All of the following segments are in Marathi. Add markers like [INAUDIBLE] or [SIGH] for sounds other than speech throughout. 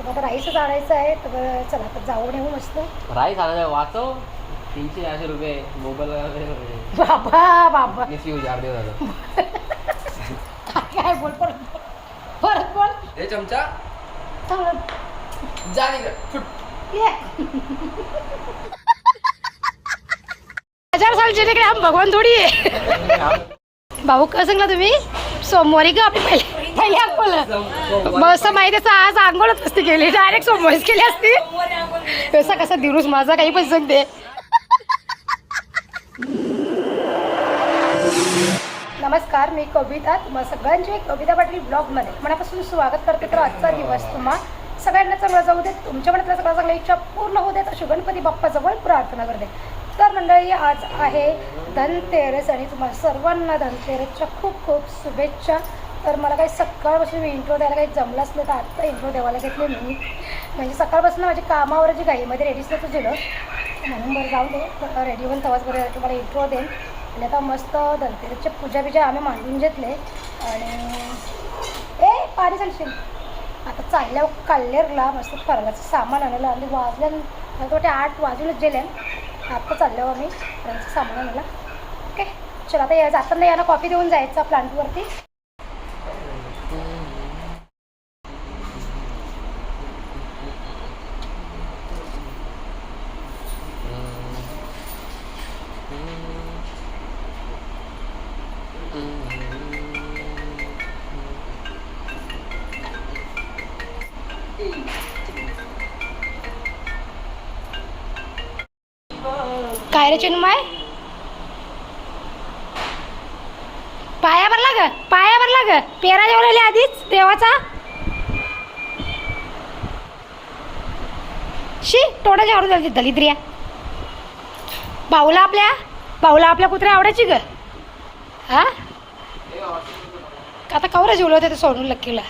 तर आता राईसच आणायचं आहे तर चला तर जाऊन येऊ मस्त. राईस वाचव. तीनशे चारशे रुपये मोबाईल बाबा बाबा. मिसयूज चार दिवस झालं. काय काय बोल परत बोल. परत बोल. हे चमचा. चांगलं जा निघ. फुट. ये. हजार साल जिने के हम भगवान थोडी आहे [LAUGHS] भाऊ कसं सांगला तुम्ही? सोमवारी का? आपली पहिले पहिले आंघोळ मस्त माहिती आहे, आज आंघोळच असते केली. डायरेक्ट सोमवारीच केली असती. तसा कसा दिवस माझा काही पण सांगते नमस्कार मी कविता. तुम्हा सगळ्यांचे कविता पाटील ब्लॉगमध्ये मनापासून स्वागत करते. तर आजचा दिवस तुम्हा सगळ्यांना चांगला जाऊ देत तुमच्या मनातल्या सगळ्या चांगल्या इच्छा पूर्ण होऊ देत अशी गणपती बाप्पाजवळ प्रार्थना करते. तर मंडळी आज आहे धनतेरस आणि तुम्हाला सर्वांना धनतेरसच्या खूप खूप शुभेच्छा. तर मला काही सकाळपासून इंट्रो द्यायला काही जमलं असलं तर आत्ता इंट्रो द्यावायला घेतले मी. म्हणजे सकाळपासून माझी कामावर जी घाईमध्ये रेडीच नव्हतं दिलं म्हणून बरं जाऊ दे. रेडी होऊन तेव्हाच बरं तुम्हाला इंट्रो देईन. आणि आता मस्त धनतेरसची पूजा बिजा आम्ही मांडून घेतले. आणि ए पाणी सांगशील आता चालल्या काल्लेरला मस्त फरगाचं सामान आणायला आणि वाजल्या मला वाटते आठ वाजूनच गेले. आत्ता चालल्यावर आम्ही. फरगाचं सामान आणायला. ओके. चला आता या- जाताना यांना कॉफी देऊन जायचं प्लांटवरती काय रे चिन्मय पाया भरला ग पाया भरला ग पेरा जेवलेले आधीच देवाचा. शी तोंडाच्या आवडून झाली दलिद्रिया. पाऊला आपल्या पाऊला आपल्या कुत्र्या आवडायची ग. हा? आता कवरा जेवलं होतं ते सोडून लक्कीला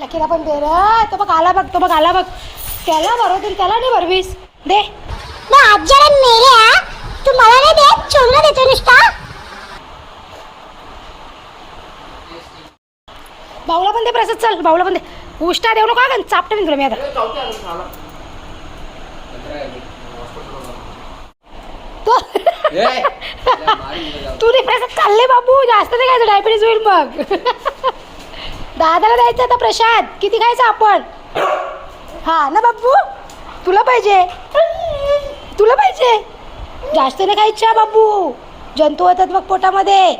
लक्कीला पण दे तो बघ आला बघ तो बघ आला बघ. त्याला भरवतील त्याला नाही भरवीस दे. ना आज जरा मेरे मला नाही देत चोंगला देतो नुसता. भाऊला पण दे प्रसाद चल भाऊला पण दे उष्टा देऊ नका का चापटे मी तुला मी आता. तो ते प्रसाद खाल्ले बाबू. जास्त नाही खायचं डायबिटीज होईल मग. दादाला द्यायचं आता प्रसाद. किती खायचं आपण? हा ना बाबू? तुला पाहिजे. तुला पाहिजे. जास्त नाही खायच्या बाबू. जंतू होतात मग पोटामध्ये.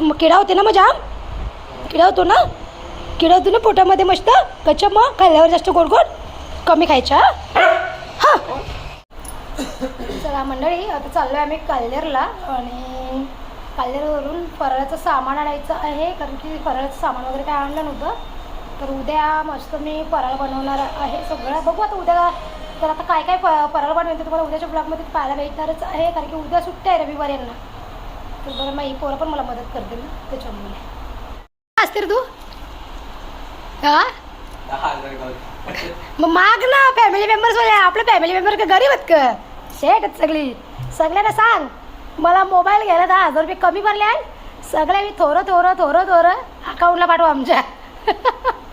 मग किडा होते ना मग जाम किडा होतो ना? किडा होतो ना पोटामध्ये मस्त? कच्चा मग? खाल्ल्यावर जास्त गोड गोड? कमी खायच्या? हां. चला मंडळी आता चाललो आहे आम्ही काल्हेरला आणि काल्हेरवरून फराळाचं सामान आणायचं आहे कारण की फराळाचं सामान वगैरे काय आणलं नव्हतं. तर उद्या मस्त मी फराळ बनवणार आहे सगळं. बघू आता उद्या तर आता काय काय फ परवल पण मिळते तुम्हाला उद्याच्या ब्लॉगमध्ये पाहायला भेटणारच आहे. कारण की उद्या सुट्ट्या आहे रविवार यांना. तर बरं मग ही पोरं पण मला मदत करतील ना त्याच्यामुळे. असते तू? हा? मग माग ना फॅमिली मेंबर्स वाले आपलं फॅमिली मेंबर का गरीब आहेत का? शेट आहेत सगळी. सगळ्यांना सांग. मला मोबाईल घ्यायला दहा हजार रुपये कमी भरले आहे सगळ्या मी थोरं थोरं थोरं थोरं अकाउंटला पाठवा आमच्या. [LAUGHS]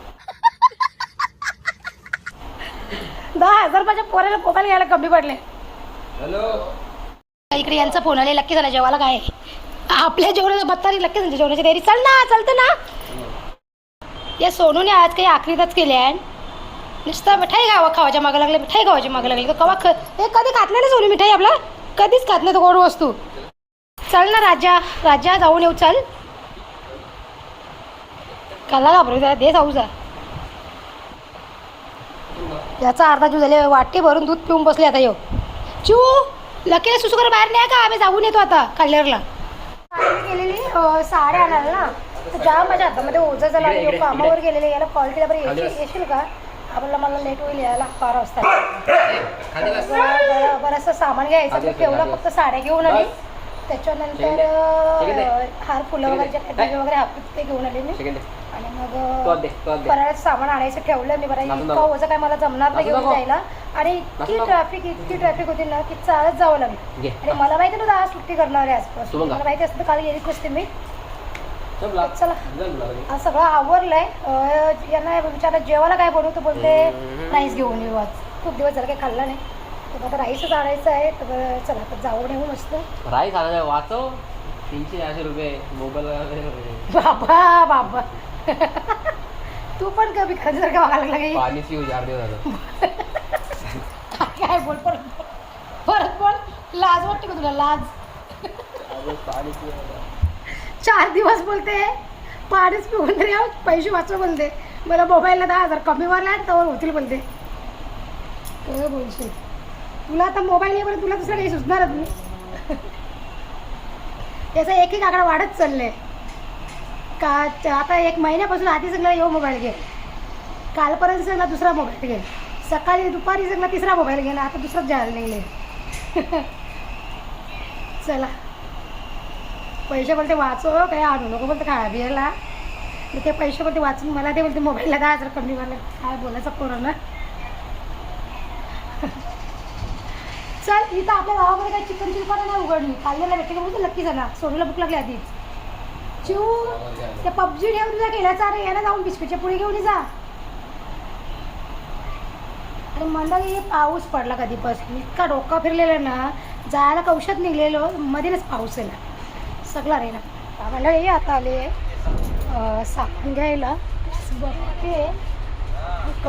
दहा हजार रुपयाच्या पोराला मोबाईल घ्यायला कमी पडले. हॅलो. इकडे यांचा फोन आले लक्की झाला जेवायला काय? आपल्या जेवणाचा बत्तारी लक्की त्यांच्या जेवणाची तयारी. चल ना चालतं ना. या सोनूने आज काही आखरीतच केले आहे. नुसतं मिठाई खावा खावाच्या मागं लागले मिठाई खावाच्या मागं लागले. तर कवा ख हे कधी खात नाही ना सोनू मिठाई आपला? कधीच खात नाही तो गोड वस्तू. चल ना राजा. राजा जाऊन येऊ चल. कला घाबरू जरा दे जाऊ जा. याचा अर्धा जीव झाले वाटे भरून दूध पिऊन बसले आता येऊ चिऊ लकीला सुसू कर बाहेर नाही का? आम्ही जाऊन येतो आता कल्याणला गेलेली साड्या आणायला ना. तर जाम माझ्या हातामध्ये ओझं झालं आणि कामावर गेलेले याला कॉल केला बरं येशील. येशील का? आपल्याला मला लेट होईल यायला बारा वाजता बरंचसं सामान घ्यायचं तेवढं खाली फक्त साड्या घेऊन आली. त्याच्यानंतर हार फुलं वगैरे जे वगैरे हापूस ते घेऊन आले मी. आणि मग फराळाचं सामान आणायचं ठेवलं मी बरं इतकं. ओझं काय मला जमणार नाही घेऊन. जायला. आणि इतकी. ट्रॅफिक इतकी ट्रॅफिक होती ना की चालत जावं लागलं. आणि मला माहिती नव्हतं आज सुट्टी करणार आहे आजपासून. मला माहिती असतं काल गेलीच नसते मी. चल सगळं आवरलंय. यांना विचारलं जेवायला काय बनवतो बोलते. राईस घेऊन येऊ आज. खूप दिवस झाला काही खाल्ला नाही. तर आता राईसच आणायचं आहे. तर चला तर जाऊन येऊ मस्त राईस आणायला वाचव. तीनशे चारशे रुपये मोबाईल बाबा बाबा. [LAUGHS] तू पण कमी का बघायला लागला पाणी पिऊ चार दिवस झालं काय बोल परत बोल. परत बोल. लाज वाटते का तुला? लाज. पाणी पिऊ चार दिवस बोलते. पाणीच पिऊन तरी आहोत, पैसे वाचव बोलते. मला मोबाईलला दहा हजार कमी आणि तवर होतील बोलते. काय बोलशील? तुला आता मोबाईल येईपर्यंत तुला दुसरं काही सुचणारच नाही [LAUGHS] याचा एक एक आकडा वाढत चाललंय. का आता एक महिन्यापासून आधी सगळं येऊ मोबाईल घे. कालपर्यंत सगळा दुसरा मोबाईल घे. सकाळी दुपारी सगळा तिसरा मोबाईल घे ना आता दुसराच जायला निघले [LAUGHS] चला. पैसे बोलते वाचो काही आणू नको बोलते खा बियाला. ते पैसे बोलते वाचून मला ते बोलते मोबाईलला दहा हजार कमी मला. काय बोलायचं कोरोना [LAUGHS] चल इथं आपल्या गावामध्ये काही चिकनची दुकानं नाही उघडली. काढलेला भेटते बोलतो नक्की झाला. सोनूला भूक लागली आधीच. शिव ते पबजी ठेवून तुझा गेला अरे याला जाऊन बिस्किटच्या पुढे घेऊन ये जा. आणि मंडळी पाऊस पडला कधीपासून. इतका डोका फिरलेला ना. जायला कौशत निघलेलो. मध्येच पाऊस आला. सगळा रे ना. मला हे आता आले अं, साखर घ्यायला. बघते. एक,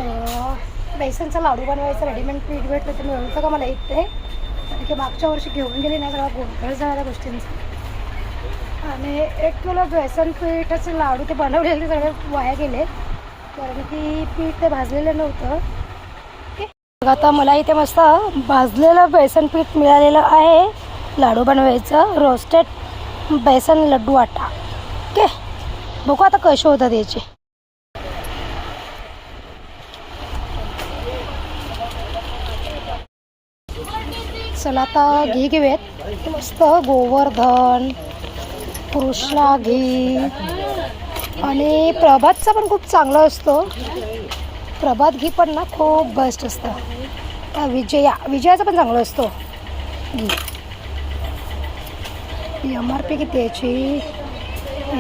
बेसनचा लाडू बनवायचं रेडीमेड पीठ भेटलं तर मिळतं का मला इथे कारण की मागच्या वर्षी घेऊन गेली नाही सगळा गोंधळ झाला गोष्टींचा. आणि एक किलो बेसन पीठाचे लाडू ते बनवलेले सगळे वाया गेले. कारण की पीठ ते भाजलेलं नव्हतं. आता मला इथे मस्त भाजलेलं बेसन पीठ मिळालेलं आहे. लाडू बनवायचं रोस्टेड बेसन लड्डू आटा. ओके? बघू आता कसे होतात याचे. चला आता घी घेऊयात. मस्त गोवर्धन. कृष्णा घी आणि प्रभातचा पण खूप चांगला असतो. प्रभात घी पण ना खूप बेस्ट असतं. त्या विजया विजयाचा पण चांगला असतो. घी. एम आर पी किती याची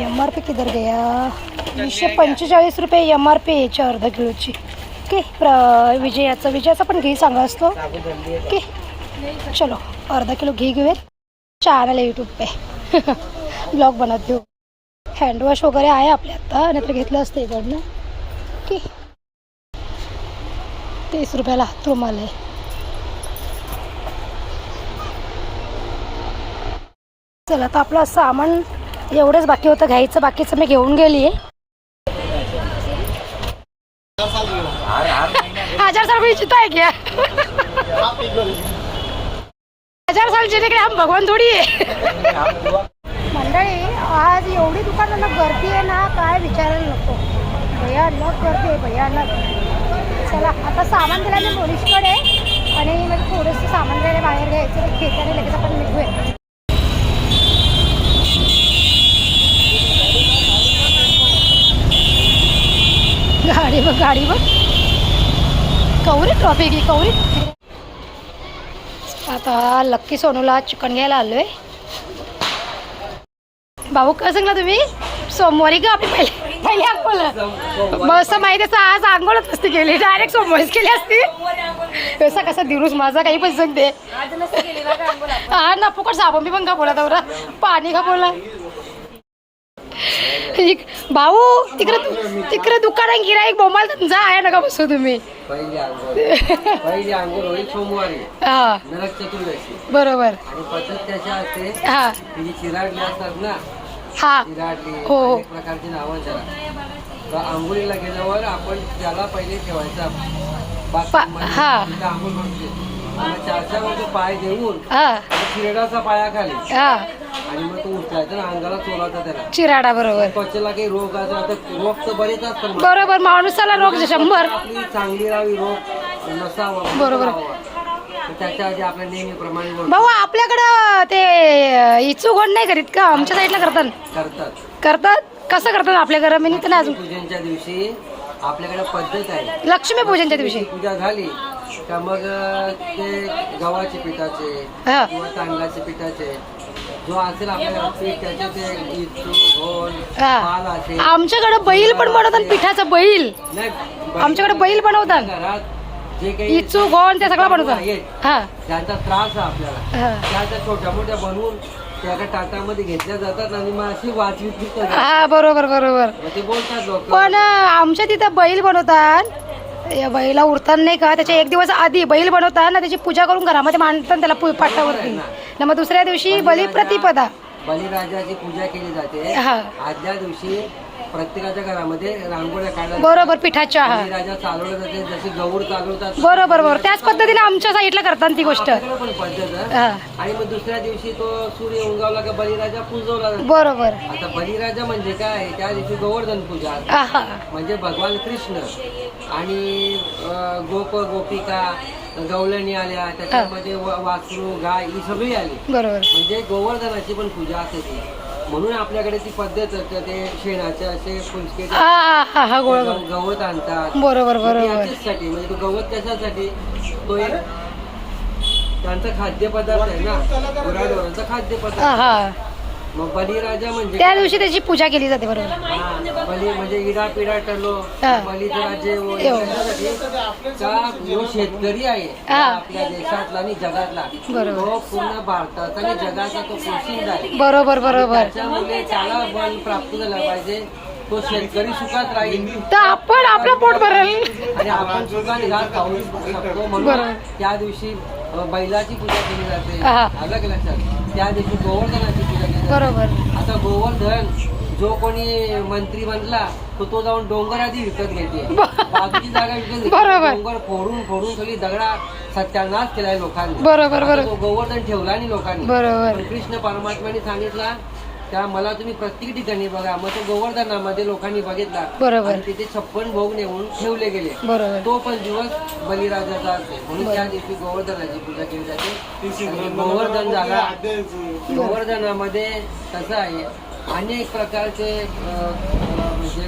एम आर पी किधर गया वीसशे पंचेचाळीस रुपये एम आर पी याची अर्धा किलोची. ओके प्र विजयाचं विजयाचा पण घी चांगला असतो. ओके चलो अर्धा किलो घी घेऊयात. चॅनल यूट्यूब पे. [LAUGHS] ब्लॉग बनत घेऊ हँडवॉश वगैरे आहे आपल्या आता नाहीतर घेतलं असतं इकडनं. ओके. तीस रुपयाला हात रुमाल आहे. चला आता आपलं सामान एवढंच बाकी होतं घ्यायचं बाकीचं मी घेऊन गेली आहे हजार साल कोई जीता है क्या हजार सालचे तिकडे हम भगवान थोडी आहे. मंडळी आज एवढी दुकानाला गर्दी आहे ना काय विचारायला नको. भयानक गर्दी आहे भयानक चला आता सामान दिलं मी पोलीसकडे. आणि मग थोडंसं सामान द्यायला बाहेर घ्यायचं घेताना लगेच आपण निघूया. गाडी बघ गाडी बघ. कवरी ट्रॉफिक ही कवरी. आता लक्की सोनूला चिकन घ्यायला आलोय. भाऊ काय सांगला तुम्ही? सोमवारी का आपली पहिले पहिले अकोला मस्त माहिती आहे, आज आंघोळच असते केली. डायरेक्ट सोमवारीच केली असती. कसा कसा दिवस माझा काही पण सांगते. हा ना फुकट साबण बी पण का बोला तवरा पाणी का बोला भाऊ तिकडे तिकडे दुकानात गिराईक बोंबाल जा आहे नका बसू तुम्ही. हा. बरोबर. हा. हा. हो, हो. प्रकारची नावं त्याला. तर आंघोळीला गेल्यावर आपण त्याला पहिले ठेवायचा. हा. आंघोळ म्हणते चारच्या पाय देऊन हा. चिरडाचा पाया खाली. हा. आणि मग तो अंगाला त्याला. चिराडा बरोबर. त्वचेला काही रोग तर रोग तर बरेच असतात बरोबर माणूसाला रोग शंभर. आपली चांगली राहावी रोग नसावा. बरोबर. तर त्याच्या आधी आपल्या नेहमीप्रमाणे भाऊ आपल्याकडं ते इचू गोड नाही करीत का? आमच्या साईडला करतात. करतात. करतात? कसं करतात आपल्या घरा? मी तर नाही अजून पूजनच्या दिवशी आपल्याकडे पद्धत आहे. लक्ष्मी पूजनच्या दिवशी. पूजा झाली का मग ते गव्हाचे पिठाचे हा. किंवा तांदळाचे पिठाचे जो असेल आपल्या पीठ त्याचे ते इचू घोल. पाल असेल. आमच्याकडे बैल पण बनवतात पिठाचं बैल. नाही आमच्याकडे बैल बनवतात. घरात जे काही इचू गोण ते सगळं बनवतात. हा. ज्यांचा त्रास आहे आपल्याला हा. त्या त्या छोट्या मोठ्या बनवून त्या एका टाटामध्ये घेतल्या जातात आणि मग अशी वाचवीत विकतात. हा बरोबर बरोबर. मग ते बोलतात लोक. पण अं, आमच्या तिथं बैल बनवतात. या बैला उरताना नाही का त्याच्या एक दिवस आधी बैल बनवतात ना त्याची पूजा करून घरामध्ये मांडतात त्याला पु- पाटावरती. ना मग दुसऱ्या दिवशी बलिप्रतिपदा. बलिराजाची पूजा केली जाते. हा. आदल्या दिवशी प्रत्येकाच्या घरामध्ये रांगोळ्या काढल्या बरोबर पिठाच्या हा. बलिराजा चालवलं जाते. जशी गौर चालवतात बरोबर बरोबर. त्याच पद्धतीने आमच्या साईडला करतात ती गोष्ट. आपल्याकडे पण पद्धत आहे. हा. आणि मग दुसऱ्या दिवशी तो सूर्य उंगावला का बलिराजा पूजवला जातो. बरोबर. आता बलिराजा म्हणजे काय? त्या दिवशी गोवर्धन पूजा. हा हा म्हणजे भगवान कृष्ण आणि अं, गोप गोपिका गवळणी आल्या त्याच्यामध्ये व- वासरू गाय ही सगळी आली. बरोबर. म्हणजे गोवर्धनाची पण पूजा असते ती. म्हणून आपल्याकडे ती पद्धत असते ते शेणाचे असे फुलके हा हा हा हा गवत आणतात. बरोबर बरोबर. याच्यासाठी म्हणजे तो गवत कशासाठी? तो एक त्यांचा खाद्यपदार्थ आहे ना. गुराढोरांचा हा खाद्यपदार्थ हा. मग बलिराजा म्हणजे त्या दिवशी त्याची पूजा केली जाते बरोबर हा, बली म्हणजे इडा पिडा टलो हा. बलीचं राज्य व येऊ. याच्यासाठी का जो शेतकरी आहे हा. आपल्या देशातला आणि जगातला बरोबर. तो पूर्ण भारताचा आणि जगाचा तो आहे बरोबर बरोबर त्याच्यामुळे त्याला बल प्राप्त झाला पाहिजे तो शेतकरी सुखात राहील तर आपण आपलं पोट भरेल आणि आपण खाऊ शकतो म्हणून बरोबर. त्या दिवशी अ, बैलाची पूजा केली जाते हा. अलग लक्षात त्या दिवशी गोवर्धनाची पूजा केली बरोबर. आता गोवर्धन जो कोणी मंत्री बनला तो तो जाऊन डोंगर आधी विकत घेते. बाजूची जागा विकत घेते. बरोबर. डोंगर फोडून फोडून सगळी दगडा सत्यानाश केलाय लोकांनी. बरोबर आता बरोबर. तो गोवर्धन ठेवला नाही लोकांनी. बरोबर. पण कृष्ण परमात्म्याने सांगितला त्या मला तुम्ही प्रत्येक ठिकाणी बघा. मग तो गोवर्धनामध्ये लोकांनी बघितला. बरोबर. आणि तिथे छप्पन भोग नेऊन ठेवले गेले. बरोबर. तो पण दिवस बलिराजाचा असते म्हणून त्या दिवशी गोवर्धनाची पूजा केली जाते. आणि गोवर्धन झाला गोवर्धनामध्ये कसं आहे. अनेक प्रकारचे अं, म्हणजे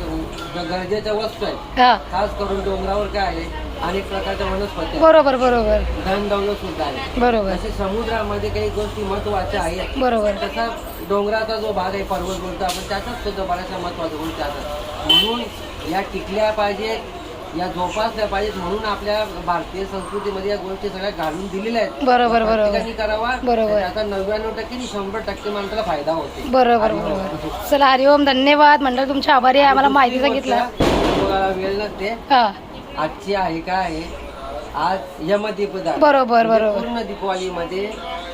गरजेच्या वस्तू आहेत. हा. खास करून डोंगरावर काय आहे? अनेक प्रकारच्या वनस्पती. बरोबर बरोबर. धन दौलत सुद्धा आहे. बरोबर. जसे समुद्रामध्ये काही गोष्टी महत्त्वाच्या आहेत. बरोबर. तसा डोंगराचा जो भाग आहे पर्वत बोलतो आपण त्याच्यात सुद्धा बऱ्याचशा महत्त्वाच्या गोष्टी असतात म्हणून या टिकल्या पाहिजेत या जोपासल्या पाहिजेत म्हणून आपल्या भारतीय संस्कृतीमध्ये या गोष्टी सगळ्या घालून दिलेल्या आहेत. बरोबर बरोबर. करावा बरोबर. आता नव्याण्णव टक्के आणि शंभर टक्के माणसाला फायदा होते. बरोबर बरोबर. चला हरिओम धन्यवाद. मंडळ तुमचे आभारी आहे. आम्हाला माहिती सांगितलं. वेळ नसते. हा. आजची आहे काय? आहे आज यमदीपदा बरोबर म्हणजे बरोबर. पूर्ण दीपावलीमध्ये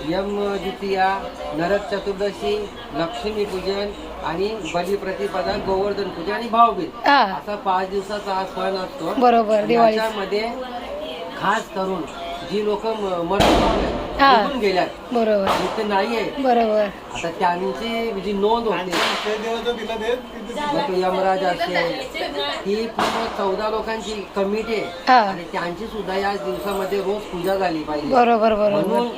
यम द्वितीया नरक चतुर्दशी लक्ष्मी पूजन आणि बलिप्रतिपदा गोवर्धन पूजन आणि भावबीज हा. असा पाच दिवसाचा हा सण असतो. बरोबर दिवाळी. त्याच्यामध्ये खास करून जी लोक मरण हा. निघून गेल्यात. बरोबर. इथे नाहीये. बरोबर. आता त्यांची जी नोंद होते मग तो यमराज असेल ही पूर्ण चौदा लोकांची कमिटी आहे. हा. आणि त्यांची सुद्धा या दिवसामध्ये रोज पूजा झाली पाहिजे. बरोबर बरोबर. म्हणून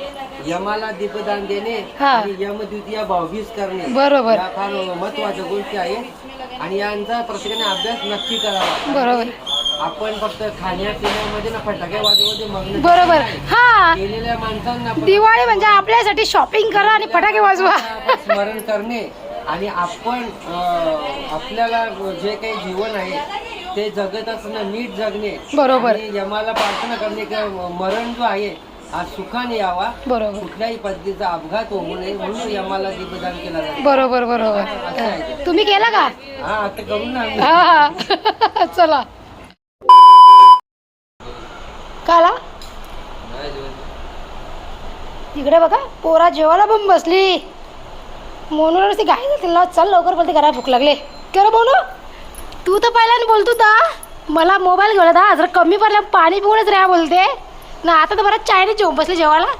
यमाला दीपदान देणे हा. आणि यम द्वितीया भावभीज करणे बरोबर. या फार महत्त्वाच्या गोष्टी आहेत. आणि यांचा प्रत्येकाने अभ्यास नक्की करावा. बरोबर. आपण फक्त खाण्यापिण्यामध्ये ना फटाके मग्न बरोबर. हा. केलेल्या माणसांना दिवाळी म्हणजे आपल्यासाठी शॉपिंग करा आणि फटाके वाजवा. आपण स्मरण करणे आणि आपण अं, आपल्याला जे काही जीवन आहे ते जगत असणं नीट जगणे. बरोबर. आणि यमाला प्रार्थना करणे की मरण जो आहे हा सुखाने यावा. बरोबर. कुठल्याही पद्धतीचा अपघात होऊ नये म्हणून यमाला दीपदान केला जातो. बरोबर बरोबर. तुम्ही केला का? हा आता करून ना आम्ही. हा. हा [LAUGHS] चला काला? तिकडे बघा पोरा जेवायला पण बसली. मोनूला ती घाई तिला चल लवकर बोलते घरा भूक लागले. कर मोनू तू तर पहिल्याने बोलतो दा मला मोबाईल घेऊन दा जरा कमी पडलं पाणी पिऊनच राहा बोलते. ना आता तर बरं चायनीज जेवून बसले जेवायला.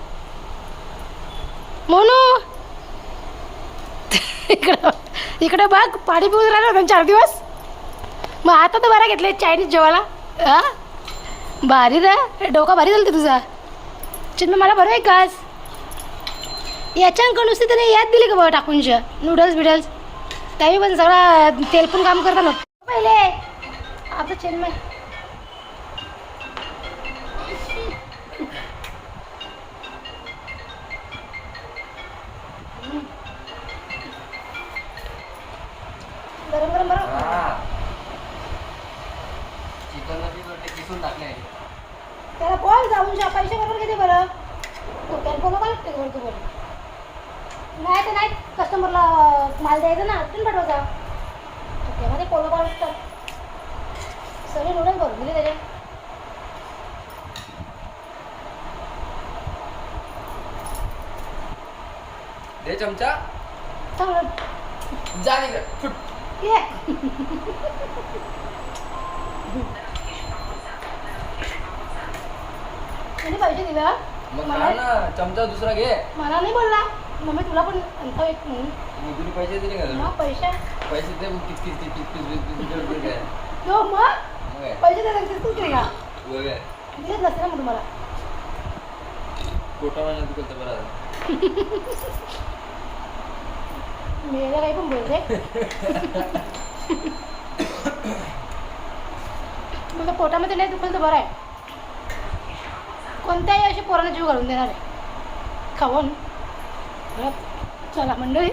मोनू. [LAUGHS] इकडं इकडे बघ पाणी पिऊन राहिलं होतं चार दिवस. मग आता तर बरा घेतले चायनीज जेवायला. हा भारी रे. डोका भारी झालं तुझा. चिन्मय मला बरं आहे काच याच्याकडून नुसती त्याने याद दिली का बाबा टाकूनच्या नूडल्स बिडल्स. त्याही पण सगळा तेल पण काम करता ना पहिले. आता चिन्मय. शा पैसे बरोबर किती बरं? तो काय बोला का लागते बरं तू बरं नाही तर नाही कस्टमरला माल द्यायचा ना तुम्ही पाठवायचा. त्यामध्ये पोलो कॉल असतात सगळे नूडल्स भरून दिले त्याचे. दे चमचा. जा. फुट. ये. [LAUGHS] त्याने पैसे दिले? मग मला ना चमचा दुसरा घे मला नाही बोलला मम्मी तुला पण आणता तुम्ही पैसे दिले का मग? पैसे पैसे दे मग काय? पैसे दे का मग काय? दिलेच नसते ना मग तुम्हाला बरं. मी काही पण बोलते [LAUGHS] मग पोटामध्ये नाही दुखलं तर बरं आहे कोणत्याही अशा पोरांना जीव घालून देणार आहे. खाऊन. चला मंडळी.